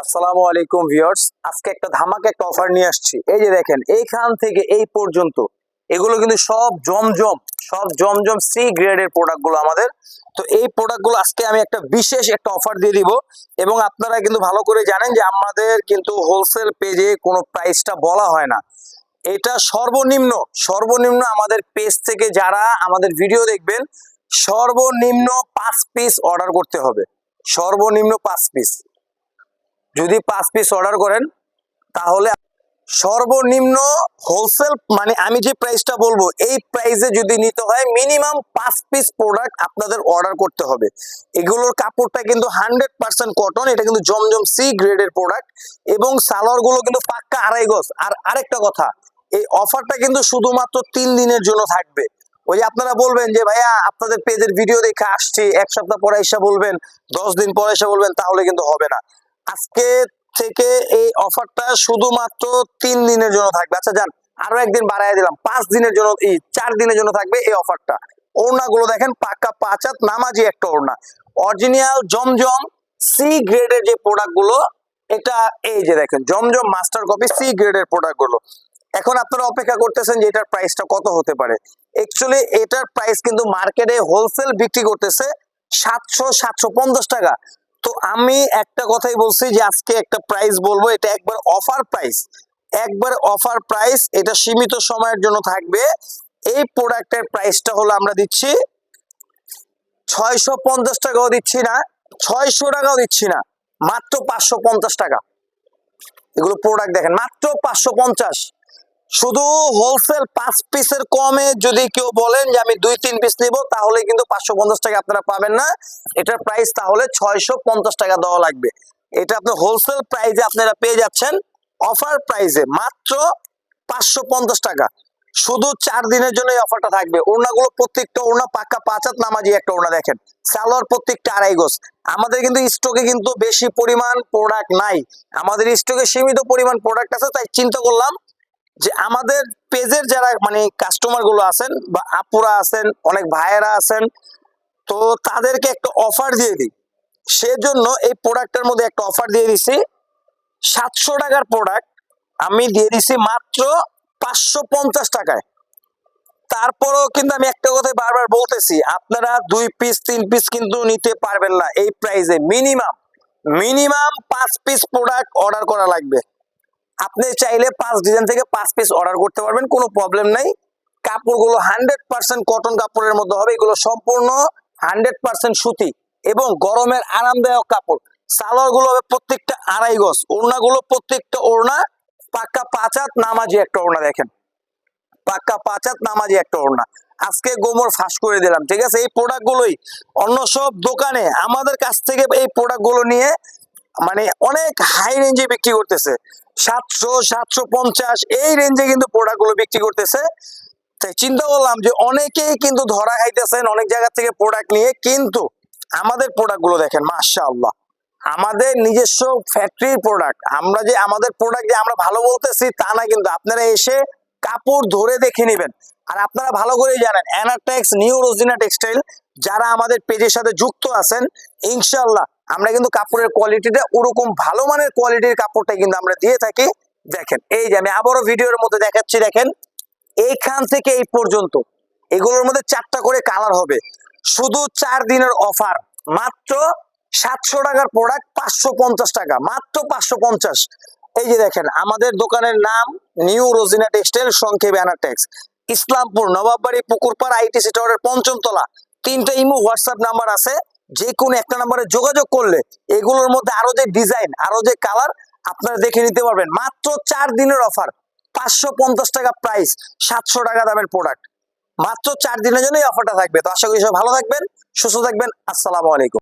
আসসালামু আলাইকুম ভিউয়ার্স। আজকে একটা ধামাকা একটা অফার নিয়ে আসছি। এই যে দেখেন, এইখান থেকে এই পর্যন্ত এগুলো কিন্তু সব জমজম সব জমজম সি গ্রেডের প্রোডাক্টগুলো আমাদের। তো এই প্রোডাক্টগুলো আজকে আমি একটা বিশেষ একটা অফার দিয়ে দিব এবং আপনারা কিন্তু ভালো করে জানেন যে আমাদের কিন্তু হোলসেল পেজে কোনো প্রাইসটা বলা হয় না। এটা সর্বনিম্ন সর্বনিম্ন আমাদের পেজ থেকে যারা আমাদের ভিডিও দেখবেন, সর্বনিম্ন পাঁচ পিস অর্ডার করতে হবে। সর্বনিম্ন পাঁচ পিস যদি পাঁচ পিস অর্ডার করেন, তাহলে সর্বনিম্ন হোলসেল মানে আমি যে প্রাইসটা বলব, এই প্রাইসে যদি নিতে হয় মিনিমাম পাঁচ পিস প্রোডাক্ট আপনাদের অর্ডার করতে হবে। এগুলোর কাপড়টা কিন্তু হান্ড্রেড পার্সেন্ট কটন এটা কিন্তু জমজম সি গ্রেডের প্রোডাক্ট এবং সালোয়ারগুলো কিন্তু পাক্কা আড়াই গজ। আর আরেকটা কথা, এই অফারটা কিন্তু শুধুমাত্র তিন দিনের জন্য থাকবে। ওই যে আপনারা বলবেন যে, ভাইয়া, আপনাদের পেজের ভিডিও দেখে আসছি, এক সপ্তাহ পরে এসে বলবেন, দশ দিন পরে এসে বলবেন, তাহলে কিন্তু হবে না। আজকে থেকে এই অফারটা শুধুমাত্র তিন দিনের জন্য থাকবে। আচ্ছা যান, আরও একদিন বাড়াই দিলাম। পাঁচ দিনের জন্য, এই চার দিনের জন্য থাকবে এই অফারটা। ওড়না গুলো দেখেন পাক্কা পাঁচ হাত নামাজি একটা ওড়না। অরিজিনাল, জমজম সি গ্রেডের যে প্রোডাক্টগুলো এটা এই যে দেখেন, জমজম মাস্টার কপি সি গ্রেডের প্রোডাক্টগুলো এখন আপনারা অপেক্ষা করতেছেন যে এটার প্রাইসটা কত হতে পারে। অ্যাকচুয়ালি এটার প্রাইস কিন্তু মার্কেটে হোলসেল বিক্রি করতেছে সাতশো সাতশো পঞ্চাশ টাকা। তো আমি একটা কথাই বলছি যে আজকে একটা প্রাইস বলব, এটা একবার অফার প্রাইস একবার অফার প্রাইস এটা সীমিত সময়ের জন্য থাকবে। এই প্রোডাক্টের প্রাইসটা হলো আমরা দিচ্ছি ছয়শো পঞ্চাশ টাকাও দিচ্ছি না, ছয়শো টাকাও দিচ্ছি না, মাত্র পাঁচশো পঞ্চাশ টাকা। এগুলো প্রোডাক্ট দেখেন, মাত্র পাঁচশো পঞ্চাশ। শুধু হোলসেল পাঁচ পিসের কমে যদি কেউ বলেন যে আমি দুই, তিন পিস নিব তাহলে কিন্তু পাঁচশো পঞ্চাশ টাকা আপনারা পাবেন না। এটার প্রাইস তাহলে ছয়শো পঞ্চাশ টাকা দেওয়া লাগবে। এটা আপনি হোলসেল প্রাইসে আপনারা পেয়ে যাচ্ছেন। অফার প্রাইসে মাত্র পাঁচশো পঞ্চাশ টাকা। শুধু চার দিনের জন্য এই অফারটা থাকবে। ওড়নাগুলো প্রত্যেকটা ওড়না পাক্কা পাঁচ হাত নামাজি একটা ওড়না দেখেন। সালোয়ার প্রত্যেকটা আড়াই গোস আমাদের কিন্তু স্টকে কিন্তু বেশি পরিমাণ প্রোডাক্ট নাই। আমাদের স্টকে সীমিত পরিমাণ প্রোডাক্ট আছে, তাই চিন্তা করলাম যে আমাদের পেজের যারা মানে কাস্টমারগুলো আছেন বা আপুরা আছেন, অনেক ভাইয়েরা আছেন, তো তাদেরকে একটা অফার দিয়ে দিই। সেজন্য এই প্রোডাক্টের মধ্যে একটা অফার দিয়ে দিছি। সাতশো টাকার প্রোডাক্ট আমি দিয়ে দিছি মাত্র পাঁচশো পঞ্চাশ টাকায়। তারপরেও কিন্তু আমি একটা কথাই বারবার বলতেছি, আপনারা দুই পিস তিন পিস কিন্তু নিতে পারবেন না এই প্রাইসে মিনিমাম মিনিমাম পাঁচ পিস প্রোডাক্ট অর্ডার করা লাগবে। আপনি চাইলে পাঁচ ডিজাইন থেকে পাঁচ পিস অর্ডার করতে পারবেন, কোনো প্রবলেম নাই। কাপড়গুলো হান্ড্রেড পার্সেন্ট কটন কাপড়ের মধ্যে হবে, এগুলো সম্পূর্ণ হান্ড্রেড পার্সেন্ট সুতি এবং গরমের আরামদায়ক কাপড়। সালোয়ারগুলো হবে প্রত্যেকটা আড়াই গজ ওড়না গুলো প্রত্যেকটা ওড়না, পাক্কা পাঁচ হাত নামাজি একটা ওড়না দেখেন। পাক্কা পাঁচ হাত নামাজি একটা ওড়না। আজকে গোমর ফাঁস করে দিলাম, ঠিক আছে? এই প্রোডাক্ট গুলোই অন্য সব দোকানে আমাদের কাছ থেকে এই প্রোডাক্টগুলো নিয়ে মানে অনেক হাই রেঞ্জে বিক্রি করতেছে। সাতশো সাতশো পঞ্চাশ, এই রেঞ্জে কিন্তু প্রোডাক্টগুলো বিক্রি করতেছে। তাই চিন্তা করলাম যে অনেকেই কিন্তু ধরা খাইতেছেন অনেক জায়গা থেকে প্রোডাক্ট নিয়ে, কিন্তু আমাদের প্রোডাক্টগুলো দেখেন মাশা আল্লাহ আমাদের নিজস্ব ফ্যাক্টরির প্রোডাক্ট আমরা যে আমাদের প্রোডাক্ট যে আমরা ভালো বলতেছি তা না, কিন্তু আপনারা এসে কাপড় ধরে দেখে নেবেন। আর আপনারা ভালো করেই জানেন অ্যানাটেক্স নিউ রোজিনা টেক্সটাইল যারা আমাদের পেজের সাথে যুক্ত আছেন ইনশাল্লাহ আমরা কিন্তু কাপড়ের কোয়ালিটিটা ওরকম ভালো মানের কোয়ালিটির কাপড়টা কিন্তু আমরা দিয়ে থাকি। দেখেন, এই যে আমি আবারও ভিডিওর মধ্যে দেখাচ্ছি, দেখেন, এইখান থেকে এই পর্যন্ত এগুলোর মধ্যে চারটা করে কালার হবে। শুধু চার দিনের অফার মাত্র সাতশো টাকার প্রোডাক্ট পাঁচশো পঞ্চাশ টাকা, মাত্র পাঁচশো পঞ্চাশ। এই যে দেখেন, আমাদের দোকানের নাম নিউ রোজিনা টেক্সটাইল সংক্ষেপে অ্যানাটেক্স ইসলামপুর, নবাববাড়ি, পুকুরপাড় আইটিসি টাওয়ারের পঞ্চম তলা। তিনটা ইমো হোয়াটসঅ্যাপ নাম্বার আছে। যে কোনো একটা নাম্বারে যোগাযোগ করলে এগুলোর মধ্যে আরও যে ডিজাইন আরও যে কালার আপনারা দেখে নিতে পারবেন। মাত্র চার দিনের অফার পাঁচশো পঞ্চাশ টাকা প্রাইস সাতশো টাকা দামের প্রোডাক্ট মাত্র চার দিনের জন্য এই অফারটা থাকবে। তো আশা করি সব ভালো থাকবেন, সুস্থ থাকবেন। আসসালামু আলাইকুম।